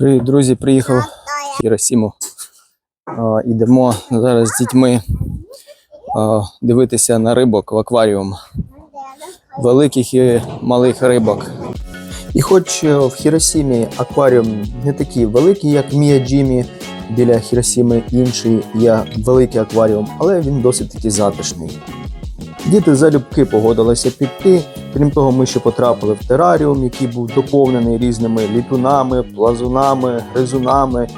Привіт, друзі, приїхав в Хіросіму. А, Ідемо зараз з дітьми дивитися на рибок в акваріум. Великих і малих рибок. І хоч е, в Хіросімі акваріум не такий великий, як Міяджімі, біля Хіросіми інший є великий акваріум, але він досить таки затишний. Діти залюбки погодилися піти. Крім того, ми ще потрапили в тераріум, який був доповнений різними літунами, плазунами, гризунами.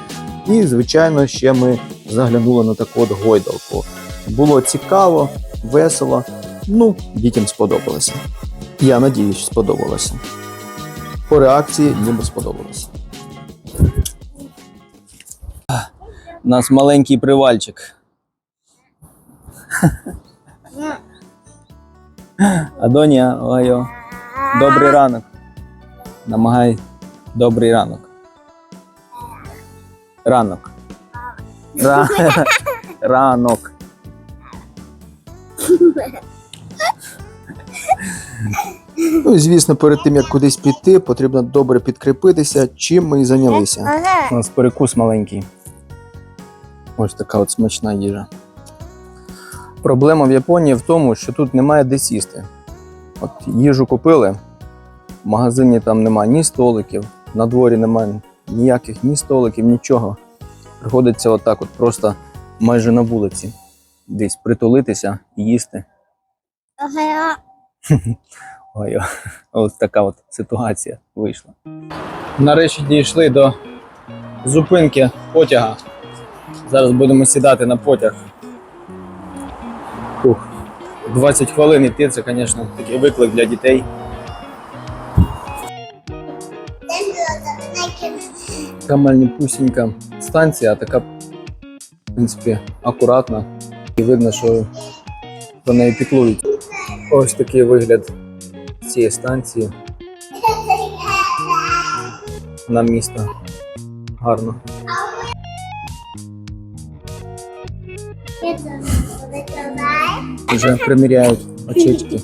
І, звичайно, ще ми заглянули на таку от гойдалку. Було цікаво, весело. Ну, дітям сподобалося. Я надіюсь, сподобалося. По реакції ніби сподобалося. У нас маленький привальчик. Адонія, ойо. Добрий ранок. Намагай добрий ранок. Ранок. Ра... Ранок. Ну, і, звісно, перед тим як кудись піти, потрібно добре підкріпитися, чим ми і зайнялися. У нас перекус маленький. Ось така от смачна їжа. Проблема в Японії в тому, що тут немає де сісти. От їжу купили, в магазині там немає ні столиків, на дворі немає ніяких ні столиків, нічого. Приходиться отак, от просто майже на вулиці, десь притулитися і їсти. Ой, ось така от ситуація вийшла. Нарешті дійшли до зупинки потяга. Зараз будемо сідати на потяг. Ух, 20 хвилин іти, це, звісно, такий виклик для дітей. Така маленькусінька станція, така, в принципі, акуратна. І видно, що про неї піклують. Ось такий вигляд цієї станції. На місто. Гарно. Вже приміряють очечки.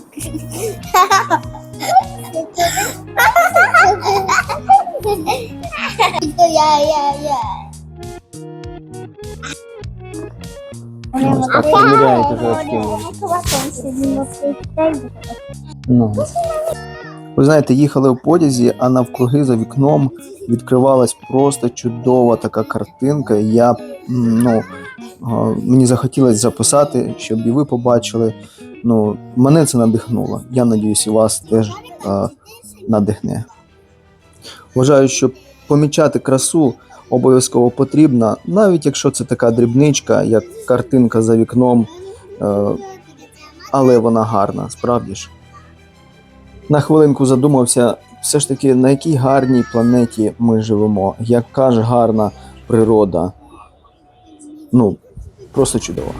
Ось так приміряють уже очки. Ну. Ви знаєте, їхали в потязі, а навкруги за вікном відкривалась просто чудова така картинка. Я ну, мені захотілося записати, щоб і ви побачили. Ну, мене це надихнуло. Я надіюсь, і вас теж а, надихне. Вважаю, що помічати красу обов'язково потрібно, навіть якщо це така дрібничка, як картинка за вікном, е, але вона гарна, справді ж. На хвилинку задумався, все ж таки, на якій гарній планеті ми живемо, яка ж гарна природа. Ну, просто чудово.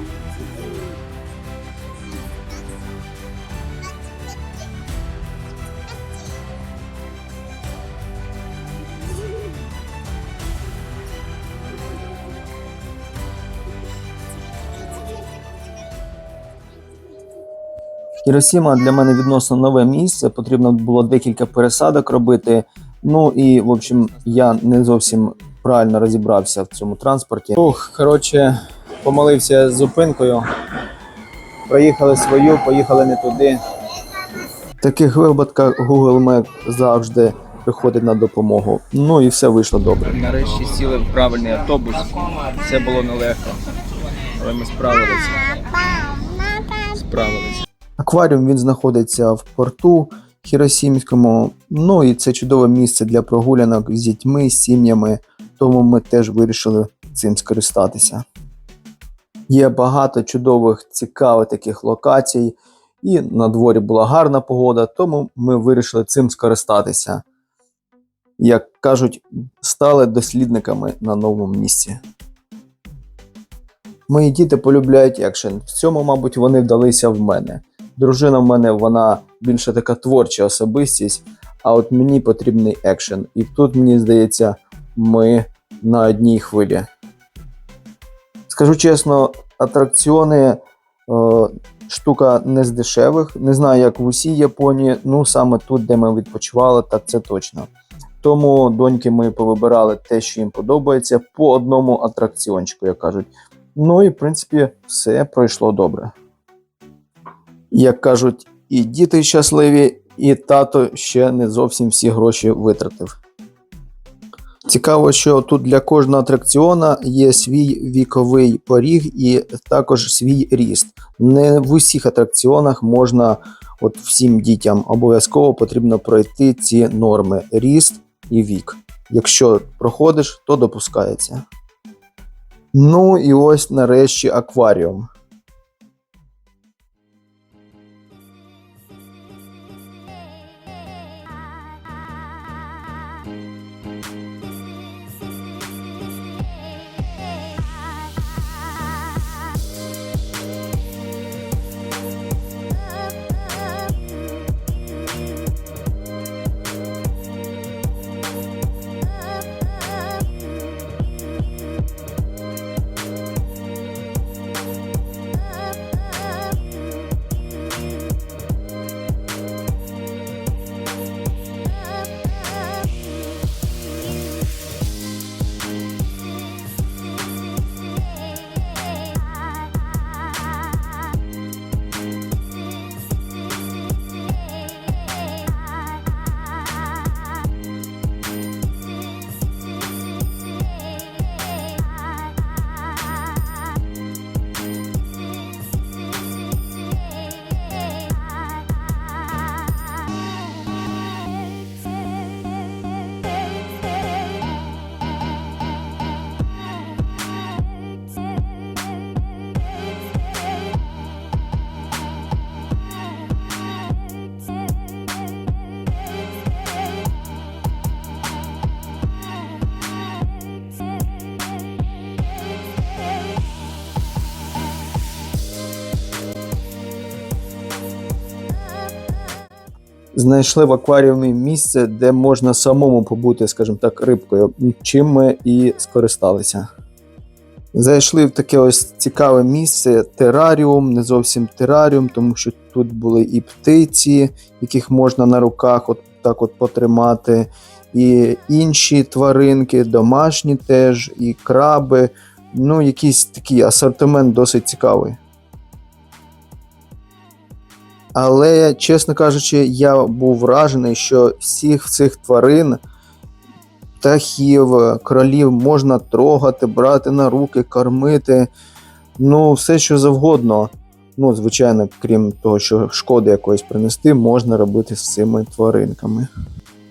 Хіросіма для мене відносно нове місце. Потрібно було декілька пересадок робити. Ну і, в общем, я не зовсім правильно розібрався в цьому транспорті. Ух, коротше, помолився з зупинкою. Проїхали свою, поїхали не туди. В таких випадках Google Map завжди приходить на допомогу. Ну і все вийшло добре. Нарешті сіли в правильний автобус. Все було нелегко. Але ми справилися. Справилися. Акваріум він знаходиться в порту Хіросімському. Ну і це чудове місце для прогулянок з дітьми, з сім'ями, тому ми теж вирішили цим скористатися. Є багато чудових, цікавих таких локацій, і на дворі була гарна погода, тому ми вирішили цим скористатися. Як кажуть, стали дослідниками на новому місці. Мої діти полюбляють екшен. В цьому, мабуть, вони вдалися в мене. Дружина в мене вона більше така творча особистість, а от мені потрібний екшен. І тут, мені здається, ми на одній хвилі. Скажу чесно, атракціони е, штука не з дешевих. Не знаю, як в усій Японії, ну саме тут, де ми відпочивали, так це точно. Тому доньки ми повибирали те, що їм подобається, по одному атракціончику, як кажуть. Ну і в принципі все пройшло добре. Як кажуть, і діти щасливі, і тато ще не зовсім всі гроші витратив. Цікаво, що тут для кожного атракціона є свій віковий поріг і також свій ріст. Не в усіх атракціонах можна, от всім дітям обов'язково потрібно пройти ці норми ріст і вік. Якщо проходиш, то допускається. Ну і ось нарешті акваріум. Знайшли в акваріумі місце, де можна самому побути, скажімо так, рибкою, чим ми і скористалися. Зайшли в таке ось цікаве місце тераріум, не зовсім тераріум, тому що тут були і птиці, яких можна на руках от так от потримати, і інші тваринки, домашні теж, і краби. Ну, якийсь такий асортимент досить цікавий. Але, чесно кажучи, я був вражений, що всіх цих тварин, птахів, кролів можна трогати, брати на руки, кормити. Ну, все, що завгодно. Ну, звичайно, крім того, що шкоди якоїсь принести, можна робити з цими тваринками.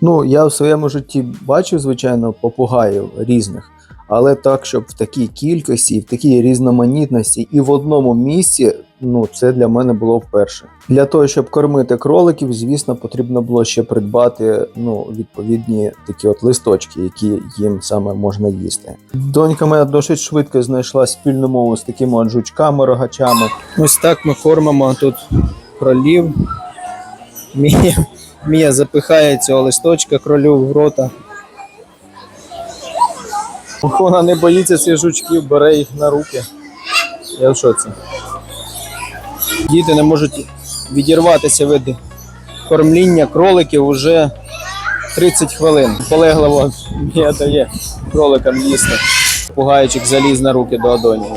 Ну, я в своєму житті бачив, звичайно, попугаїв різних, але так, щоб в такій кількості, в такій різноманітності і в одному місці, ну це для мене було вперше. Для того, щоб кормити кроликів, звісно, потрібно було ще придбати ну, відповідні такі от листочки, які їм саме можна їсти. Донька моя досить швидко знайшла спільну мову з такими от жучками, рогачами. Ось так ми кормимо тут кролів. Мія, Мія запихає цього листочка кролю в рота. Вона не боїться цих жучків, бере їх на руки. Я в шоці. Діти не можуть відірватися від кормління кроликів уже 30 хвилин. Полегливо Мія дає кроликам їсти. Пугайчик заліз на руки до Адонії.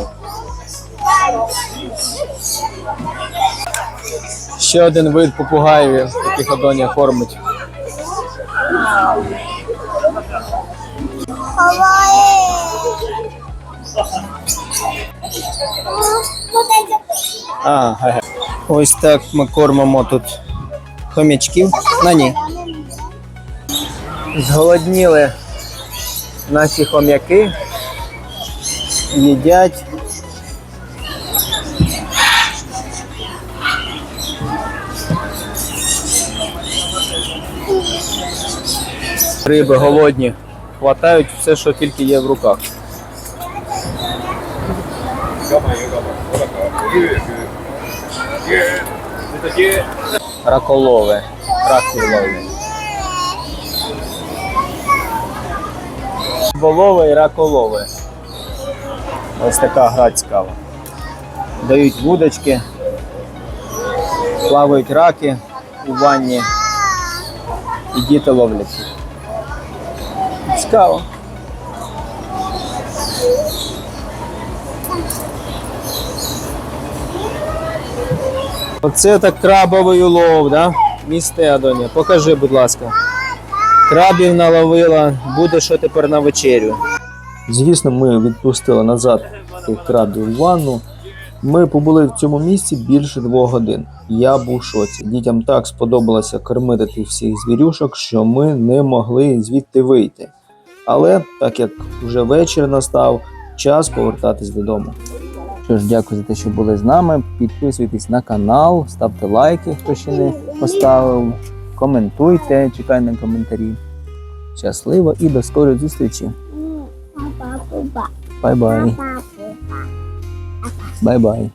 Ще один вид попугаїв, яких Адонія кормить. А, ге-ге. Ось так ми кормимо тут хомячків. На ні. Зголодніли наші хом'яки. Їдять. Риби голодні. Хватають все, що тільки є в руках. Раколове. Раки ловлять. Волове і раколове. Ось така гра цікава. Дають вудочки, плавають раки у ванні і діти ловлять. цікаво. Оце так крабовий улов, да? Місте. Покажи, будь ласка. Крабів наловила, буде що тепер на вечерю. Звісно, ми відпустили назад крабів в ванну. Ми побули в цьому місці більше двох годин. Я був в шоці. Дітям так сподобалося кормити тих всіх звірюшок, що ми не могли звідти вийти. Але так як вже вечір настав, час повертатись додому. Що ж, дякую за те, що були з нами. Підписуйтесь на канал, ставте лайки, хто ще не поставив. Коментуйте, чекай на коментарі. Щасливо і до скорої зустрічі. Бай-бай. папа, Бай-бай.